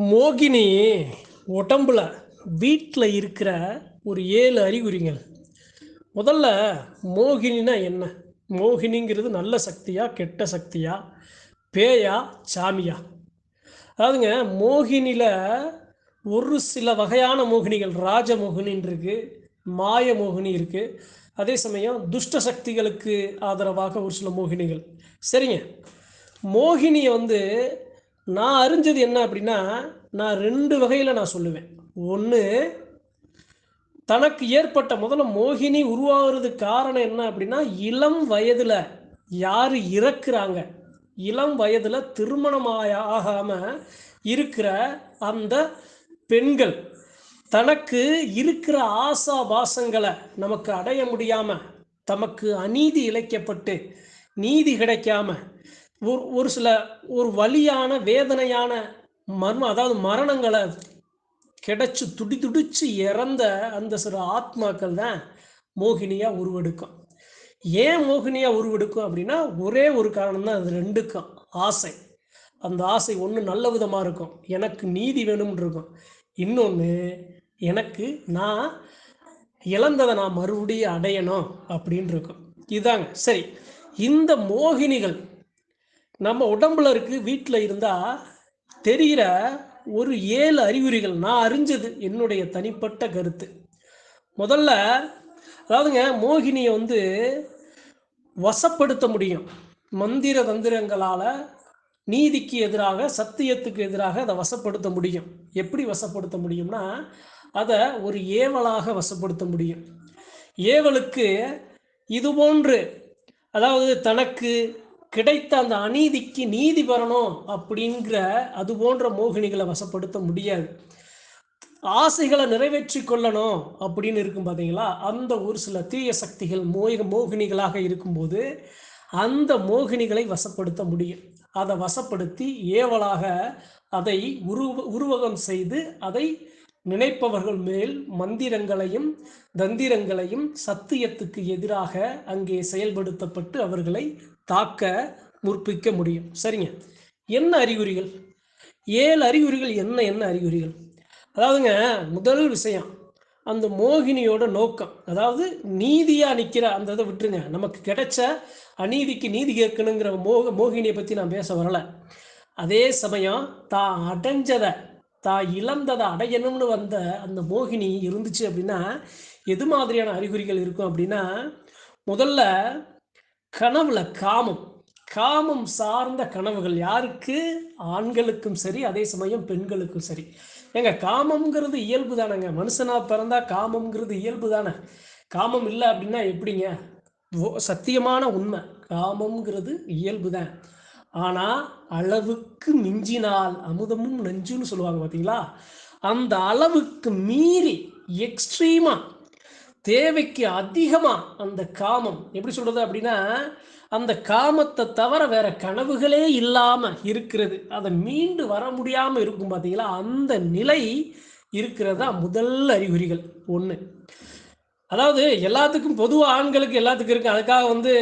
மோகினி உடம்புல வீட்டில் இருக்கிற ஒரு ஏழு அறிகுறிகள். முதல்ல மோகினினா என்ன? மோகினிங்கிறது நல்ல சக்தியா கெட்ட சக்தியா பேயா சாமியா? அதாவதுங்க மோகினியில் ஒரு சில வகையான மோகினிகள் ராஜமோகினின் இருக்கு மாய மோகினி இருக்கு. அதே சமயம் துஷ்ட சக்திகளுக்கு ஆதரவாக ஒரு சில மோகினிகள். சரிங்க. மோகினியை வந்து நான் அறிஞ்சது என்ன அப்படின்னா நான் ரெண்டு வகையில் நான் சொல்லுவேன். ஒன்று தனக்கு ஏற்பட்ட முதல்ல மோகினி உருவாகிறது காரணம் என்ன அப்படின்னா இளம் வயதில் யார் இறக்குறாங்க? இளம் வயதில் திருமணமாய ஆகாமல் இருக்கிற அந்த பெண்கள் தனக்கு இருக்கிற ஆசா பாசங்களை நமக்கு அடைய முடியாமல் தமக்கு அநீதி இழைக்கப்பட்டு நீதி கிடைக்காம ஒரு ஒரு சில ஒரு வழியான வேதனையான மர்மம் அதாவது மரணங்களை கிடைச்சி துடி துடிச்சு இறந்த அந்த சில ஆத்மாக்கள் தான் மோகினியாக உருவெடுக்கும். ஏன் மோகினியாக உருவெடுக்கும் அப்படின்னா ஒரே ஒரு காரணம் தான் அது ரெண்டுக்கும். ஆசை. அந்த ஆசை ஒன்று நல்ல விதமாக இருக்கும். எனக்கு நீதி வேணும்னு இருக்கும். இன்னொன்று எனக்கு நான் இழந்ததை நான் மறுபடியும் அடையணும் அப்படின்னு இருக்கும். இதாங்க. சரி. இந்த மோகினிகள் நம்ம உடம்புல இருக்கு வீட்டில் இருந்தால் தெரிகிற ஒரு ஏழு அறிகுறிகள் நான் அறிஞ்சது என்னுடைய தனிப்பட்ட கருத்து. முதல்ல அதாவதுங்க மோகினியை வந்து வசப்படுத்த முடியும். மந்திர தந்திரங்களால் நீதிக்கு எதிராக சத்தியத்துக்கு எதிராக அதை வசப்படுத்த முடியும். எப்படி வசப்படுத்த முடியும்னா அதை ஒரு ஏவலாக வசப்படுத்த முடியும். ஏவலுக்கு இது போன்று அதாவது தனக்கு கிடைத்த அந்த அநீதிக்கு நீதி பெறணும் அப்படிங்கிற அது போன்ற மோகினிகளை வசப்படுத்த முடியாது. ஆசைகளை நிறைவேற்றி கொள்ளணும் அப்படின்னு இருக்கும் பார்த்தீங்களா அந்த ஒரு சில தீய சக்திகள் மோக மோகினிகளாக இருக்கும்போது அந்த மோகினிகளை வசப்படுத்த முடியும். அதை வசப்படுத்தி ஏவலாக அதை உருவ உருவகம் செய்து அதை நினைப்பவர்கள் மேல் மந்திரங்களையும் தந்திரங்களையும் சத்தியத்துக்கு எதிராக அங்கே செயல்படுத்தப்பட்டு அவர்களை தாக்க முற்பிக்க முடியும். சரிங்க. என்ன அறிகுறிகள்? ஏழு அறிகுறிகள் என்ன என்ன அறிகுறிகள்? அதாவதுங்க முதல் விஷயம் அந்த மோகினியோட நோக்கம். அதாவது நீதியாக நிற்கிற அந்த இதை விட்டுருங்க. நமக்கு கிடைச்ச அநீதிக்கு நீதி கேட்கணுங்கிற மோக மோகினியை பற்றி நான் பேச வரலை. அதே சமயம் தான் அடைஞ்சதை தான் இழந்ததை அடையணும்னு வந்த அந்த மோகினி இருந்துச்சு அப்படின்னா எது மாதிரியான அறிகுறிகள் இருக்கும் அப்படின்னா முதல்ல கனவுல காமம். காமம் சார்ந்த கனவுகள் யாருக்கு? ஆண்களுக்கும் சரி அதே சமயம் பெண்களுக்கும் சரி. ஏங்க காமம்ங்கிறது இயல்பு தானேங்க. மனுஷனா பிறந்தா காமம்ங்கிறது இயல்பு தானே. காமம் இல்லை அப்படின்னா எப்படிங்க? ஓ- சத்தியமான உண்மை. காமம்ங்கிறது இயல்பு தான். ஆனால் அளவுக்கு மிஞ்சினால் அமுதமும் நஞ்சுன்னு சொல்லுவாங்க பார்த்தீங்களா அந்த அளவுக்கு மீறி எக்ஸ்ட்ரீமா தேவைக்கு அதிகமாக அந்த காமம். எப்படி சொல்கிறது அப்படின்னா அந்த காமத்தை தவிர வேற கனவுகளே இல்லாமல் இருக்கிறது. அதை மீண்டு வர முடியாமல் இருக்கும் பார்த்தீங்களா அந்த நிலை இருக்கிறதா முதல் அறிகுறிகள். ஒன்று அதாவது எல்லாத்துக்கும் பொதுவாக ஆண்களுக்கு எல்லாத்துக்கும் இருக்குது அதுக்காக வந்து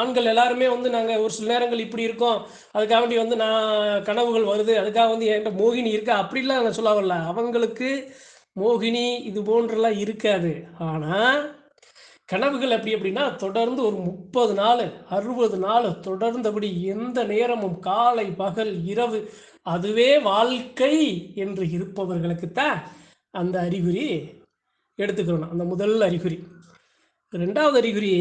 ஆண்கள் எல்லாருமே வந்து நாங்கள் ஒரு சில நேரங்கள் இப்படி இருக்கோம். அதுக்காக வேண்டி வந்து நான் கனவுகள் வருது. அதுக்காக வந்து என்கிட்ட மோகினி இருக்கா? அப்படிலாம் நான் சொல்ல வரல. அவங்களுக்கு மோகினி இது போன்றெல்லாம் இருக்காது. ஆனால் கனவுகள் எப்படி அப்படின்னா தொடர்ந்து ஒரு முப்பது நாள் அறுபது நாள் தொடர்ந்தபடி எந்த நேரமும் காலை பகல் இரவு அதுவே வாழ்க்கை என்று இருப்பவர்களுக்குத்தான் அந்த அறிகுறி எடுத்துக்கணும் அந்த முதல் அறிகுறி. ரெண்டாவது அறிகுறி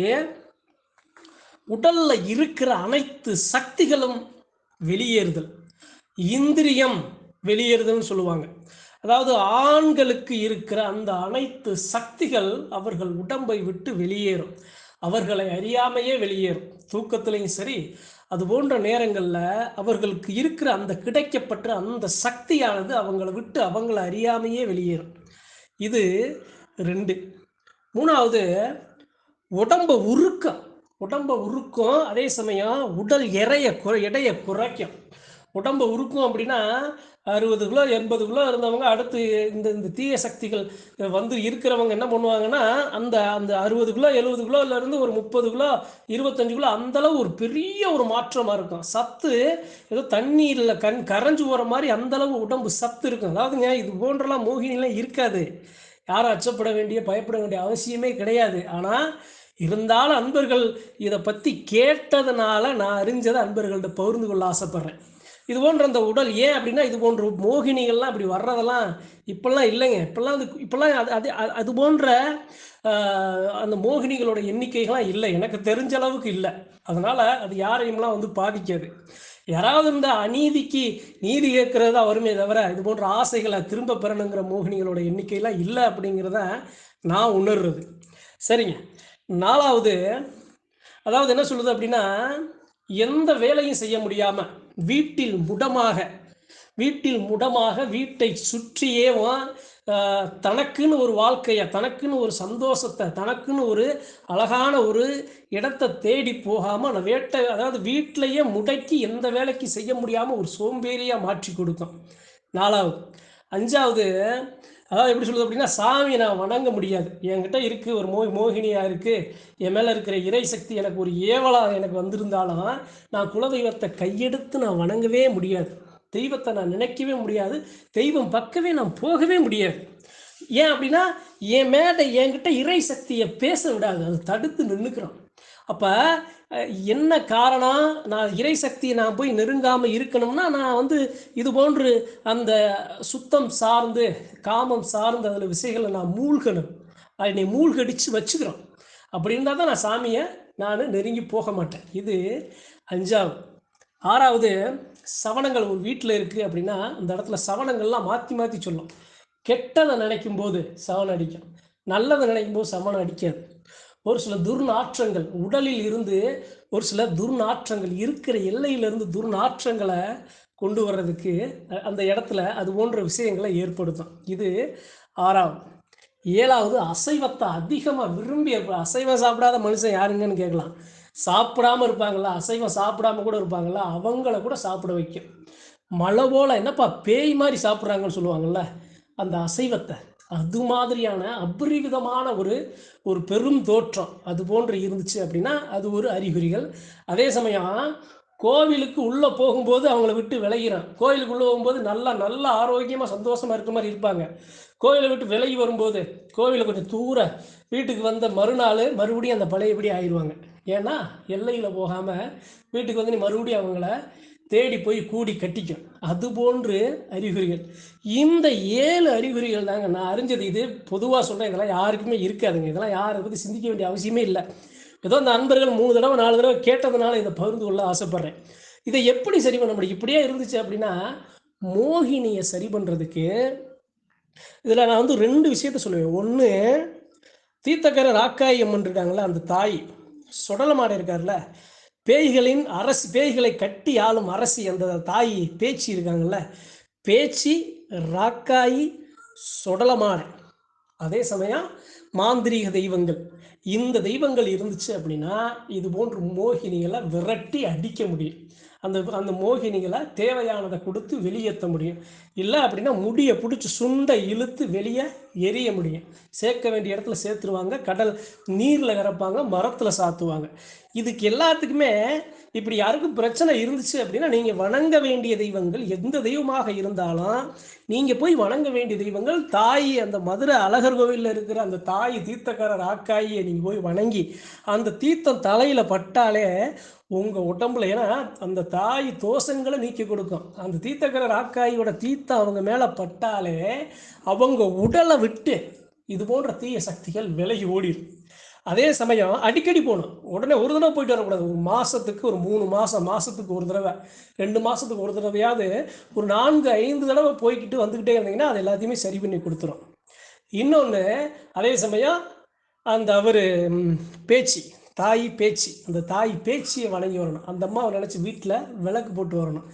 உடல்ல இருக்கிற அனைத்து சக்திகளும் வெளியேறுதல். இந்திரியம் வெளியேறுதல்னு சொல்லுவாங்க. அதாவது ஆண்களுக்கு இருக்கிற அந்த அனைத்து சக்திகள் அவர்கள் உடம்பை விட்டு வெளியேறும். அவர்களை அறியாமையே வெளியேறும். தூக்கத்திலையும் சரி அது போன்ற நேரங்களில் அவர்களுக்கு இருக்கிற அந்த கிடைக்கப்பட்ட அந்த சக்தியானது அவங்களை விட்டு அவங்கள அறியாமையே வெளியேறும். இது ரெண்டு. மூணாவது உடம்ப உருக்கம். உடம்ப உருக்கும் அதே சமயம் உடல் எறைய குறை எடையை குறைக்கும். உடம்பை உருக்கும் அப்படின்னா அறுபது கிலோ எண்பது கிலோ இருந்தவங்க அடுத்து இந்த இந்த தீய சக்திகள் வந்து இருக்கிறவங்க என்ன பண்ணுவாங்கன்னா அந்த அந்த அறுபது கிலோ எழுபது கிலோல இருந்து ஒரு முப்பது கிலோ இருபத்தஞ்சு கிலோ அந்தளவு ஒரு பெரிய ஒரு மாற்றமாக இருக்கும். சத்து ஏதோ தண்ணீரில் கண் கரைஞ்சு போகிற மாதிரி அந்தளவு உடம்பு சத்து இருக்கும். அதாவதுங்க இது போன்றலாம் மோகினிலாம் இருக்காது. யாரும் அச்சப்பட வேண்டிய பயப்பட வேண்டிய அவசியமே கிடையாது. ஆனால் இருந்தாலும் அன்பர்கள் இதை பற்றி கேட்டதுனால நான் அறிஞ்சதை அன்பர்கள்ட்ட பகிர்ந்து கொள்ள ஆசைப்பட்றேன். இது போன்ற அந்த உடல் ஏன் அப்படின்னா இது போன்ற மோகினிகள்லாம் அப்படி வர்றதெல்லாம் இப்பெல்லாம் இல்லைங்க. இப்பெல்லாம் அது இப்பெல்லாம் அது அது அது- அது போன்ற அந்த மோகினிகளோட எண்ணிக்கைகள்லாம் இல்லை. எனக்கு தெரிஞ்ச அளவுக்கு இல்லை. அதனால அது யாரையும்லாம் வந்து பாதிக்காது. யாராவது இந்த அநீதிக்கு நீதி கேட்கறதா வருமே தவிர இது போன்ற ஆசைகளை திரும்ப பெறணுங்கிற மோகினிகளோட எண்ணிக்கையெல்லாம் இல்லை அப்படிங்கிறத நான் உணர்றது. சரிங்க. நாலாவது அதாவது என்ன சொல்லுது அப்படின்னா எந்த வேலையும் செய்ய முடியாமல் வீட்டில் முடமாக வீட்டில் முடமாக வீட்டை சுற்றியேவும் தனக்குன்னு ஒரு வாழ்க்கையை தனக்குன்னு ஒரு சந்தோஷத்தை தனக்குன்னு ஒரு அழகான ஒரு இடத்தை தேடி போகாமல் அந்த வேட்டை அதாவது வீட்டிலையே முடக்கி எந்த வேலைக்கு செய்ய முடியாமல் ஒரு சோம்பேறியாக மாற்றி கொடுக்கும். நாலாவது அஞ்சாவது அதாவது எப்படி சொல்லுது அப்படின்னா சாமியை நான் வணங்க முடியாது. என்கிட்ட இருக்குது ஒரு மோ மோகினியாக இருக்குது என் மேலே இருக்கிற இறை சக்தி எனக்கு ஒரு ஏவலாக எனக்கு வந்திருந்தாலும் நான் குலதெய்வத்தை கையெடுத்து நான் வணங்கவே முடியாது. தெய்வத்தை நான் நினைக்கவே முடியாது. தெய்வம் பக்கவே நான் போகவே முடியாது. ஏன் அப்படின்னா என் மேலே என்கிட்ட இறை சக்தியை பேச விடாது. அது தடுத்து நின்றுக்கிறோம் அப்போ என்ன காரணம்? நான் இறை சக்தியை நான் போய் நெருங்காமல் இருக்கணும்னா நான் வந்து இது போன்று அந்த சுத்தம் சார்ந்து காமம் சார்ந்து அதில் விஷயங்களை நான் மூழ்கணும். என்னை மூழ்கடிச்சு வச்சுக்கிறோம். அப்படி இருந்தால் தான் நான் சாமியை நான் நெருங்கி போக மாட்டேன். இது அஞ்சாவது. ஆறாவது சவணங்கள் ஒரு வீட்டில் இருக்குது அப்படின்னா அந்த இடத்துல சவணங்கள்லாம் மாற்றி மாற்றி சொல்லும். கெட்டதை நினைக்கும் போது சவணம் அடிக்கும். நல்லதை நினைக்கும் போது சவணம் அடிக்காது. ஒரு சில துர்நாற்றங்கள் உடலில் இருந்து ஒரு சில துர்நாற்றங்கள் இருக்கிற எல்லையிலிருந்து துர்நாற்றங்களை கொண்டு வர்றதுக்கு அந்த இடத்துல அது போன்ற விஷயங்களை ஏற்படுத்தும். இது ஆறாவது ஏழாவது அசைவத்தை அதிகமாக விரும்பி அசைவம் சாப்பிடாத மனுஷன் யாருங்கன்னு கேட்கலாம். சாப்பிடாம இருப்பாங்களா அசைவம் சாப்பிடாம கூட இருப்பாங்களா அவங்கள கூட சாப்பிட வைக்கும். மழை போல என்னப்பா பேய் மாதிரி சாப்பிட்றாங்கன்னு சொல்லுவாங்கல்ல அந்த அசைவத்தை. அது மாதிரியான அபரிவிதமான ஒரு ஒரு பெரும் தோற்றம் அது போன்று இருந்துச்சு அப்படின்னா அது ஒரு அறிகுறிகள். அதே சமயம் கோவிலுக்கு உள்ளே போகும்போது அவங்கள விட்டு விலகிறான். கோயிலுக்கு உள்ளே போகும்போது நல்லா நல்ல ஆரோக்கியமாக சந்தோஷமாக இருக்கிற மாதிரி இருப்பாங்க. கோயிலை விட்டு விலகி வரும்போது கோவிலை கொஞ்சம் தூர வீட்டுக்கு வந்த மறுநாள் மறுபடியும் அந்த பழையபடி ஆயிடுவாங்க. ஏன்னா எல்லையில் போகாமல் வீட்டுக்கு வந்து நீ மறுபடியும் அவங்கள தேடி போய் கூடி கட்டிக்கும். அது போன்று அறிகுறிகள். இந்த ஏழு அறிகுறிகள் தாங்க நான் அறிஞ்சது. இது பொதுவாக சொல்கிறேன் இதெல்லாம் யாருக்குமே இருக்காதுங்க. இதெல்லாம் யாரை பற்றி சிந்திக்க வேண்டிய அவசியமே இல்லை. ஏதோ அந்த அன்பர்கள் மூணு தடவை நாலு தடவை கேட்டதுனால இதை பகிர்ந்து கொள்ள ஆசைப்பட்றேன். இதை எப்படி சரி பண்ண முடியும்? இப்படியே இருந்துச்சு அப்படின்னா மோகினியை சரி பண்ணுறதுக்கு இதில் நான் வந்து ரெண்டு விஷயத்த சொல்லுவேன். ஒன்று தீர்த்தக்கரை ராக்காயி அம்மன் இருக்காங்களா அந்த தாய் சுடலமாட இருக்கார்ல பேய்களின் அரசு பேய்களை கட்டி ஆளும் அரசி அந்த தாய் பேச்சு இருக்காங்கல்ல? பேச்சு ராக்காயி சுடலமான அதே சமயம் மாந்திரீக தெய்வங்கள். இந்த தெய்வங்கள் இருந்துச்சு அப்படின்னா இது போன்ற மோகினிகளை விரட்டி அடிக்க முடியும். அந்த அந்த மோகினிகளை தேவையானதை கொடுத்து வெளியேற்ற முடியும். இல்லை அப்படின்னா முடியை பிடிச்சி சுண்டை இழுத்து வெளியே எரிய முடியும். சேர்க்க வேண்டிய இடத்துல சேர்த்துருவாங்க. கடல் நீரில் கறப்பாங்க மரத்தில் சாத்துவாங்க. இதுக்கு எல்லாத்துக்குமே இப்படி யாருக்கும் பிரச்சனை இருந்துச்சு அப்படின்னா நீங்கள் வணங்க வேண்டிய தெய்வங்கள் எந்த தெய்வமாக இருந்தாலும் நீங்கள் போய் வணங்க வேண்டிய தெய்வங்கள் தாய் அந்த மதுரை அழகர் கோவிலில் இருக்கிற அந்த தாய் தீர்த்தக்காரர் ஆக்காயை நீங்கள் போய் வணங்கி அந்த தீர்த்தம் தலையில் பட்டாலே உங்கள் உடம்புல ஏன்னா அந்த தாய் தோஷங்களை நீக்கி கொடுக்கும். அந்த தீர்த்தக்காரர் ஆக்காயோட தீர்த்தம் அவங்க மேலே பட்டாலே அவங்க உடலை விட்டு இது போன்ற தீய சக்திகள் விலகி ஓடிடும். அதே சமயம் அடிக்கடி போகணும். உடனே ஒரு தடவை போயிட்டு வரக்கூடாது. ஒரு மாதத்துக்கு ஒரு மூணு மாதம் மாதத்துக்கு ஒரு தடவை ரெண்டு மாதத்துக்கு ஒரு தடவையாவது ஒரு நான்கு ஐந்து தடவை போய்கிட்டு வந்துக்கிட்டே இருந்தீங்கன்னா அது எல்லாத்தையுமே சரி பண்ணி கொடுத்துரும். இன்னொன்று அதே சமயம் அந்த அவர் பேச்சு தாய் பேச்சு அந்த தாய் பேச்சியை வணங்கி வரணும். அந்த அம்மாவை நினச்சி வீட்டில் விளக்கு போட்டு வரணும்.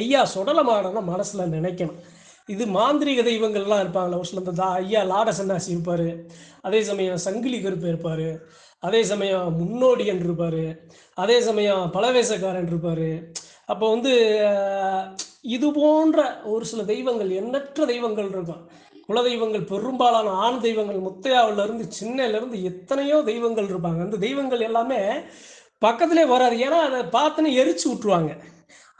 ஐயா சுடலமாடன மனசில் நினைக்கணும். இது மாந்திரீக தெய்வங்கள்லாம் இருப்பாங்களா ஒரு சில இந்த தா ஐயா லாட சன்னாசி இருப்பார். அதே சமயம் சங்கிலி கருப்பு இருப்பார். அதே சமயம் முன்னோடியன் இருப்பார். அதே சமயம் பலவேசக்காரன் இருப்பார். அப்போ வந்து இது போன்ற ஒரு சில தெய்வங்கள் எண்ணற்ற தெய்வங்கள் இருக்கும். குல தெய்வங்கள் பெரும்பாலான ஆண் தெய்வங்கள் முத்தையாவிலிருந்து இருந்து எத்தனையோ தெய்வங்கள் இருப்பாங்க. அந்த தெய்வங்கள் எல்லாமே பக்கத்திலே வராது. ஏன்னா அதை பார்த்துன்னு எரிச்சு விட்ருவாங்க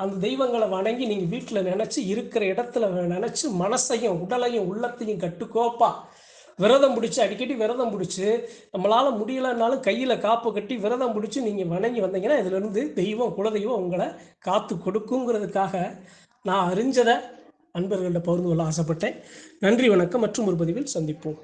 அந்த தெய்வங்களை வணங்கி நீங்கள் வீட்டில் நினச்சி இருக்கிற இடத்துல நினச்சி மனசையும் உடலையும் உள்ளத்தையும் கட்டுக்கோப்பா. விரதம் பிடிச்சி அடிக்கடி விரதம் பிடிச்சி நம்மளால் முடியலைன்னாலும் கையில் காப்பு கட்டி விரதம் பிடிச்சி நீங்கள் வணங்கி வந்தீங்கன்னா இதுலேருந்து தெய்வம் குலதெய்வம் உங்களை காத்து கொடுக்குங்கிறதுக்காக நான் அறிஞ்சதை அன்பர்களிட பகிர்ந்து கொள்ள ஆசைப்பட்டேன். நன்றி வணக்கம். மற்றும் ஒரு பதிவில் சந்திப்போம்.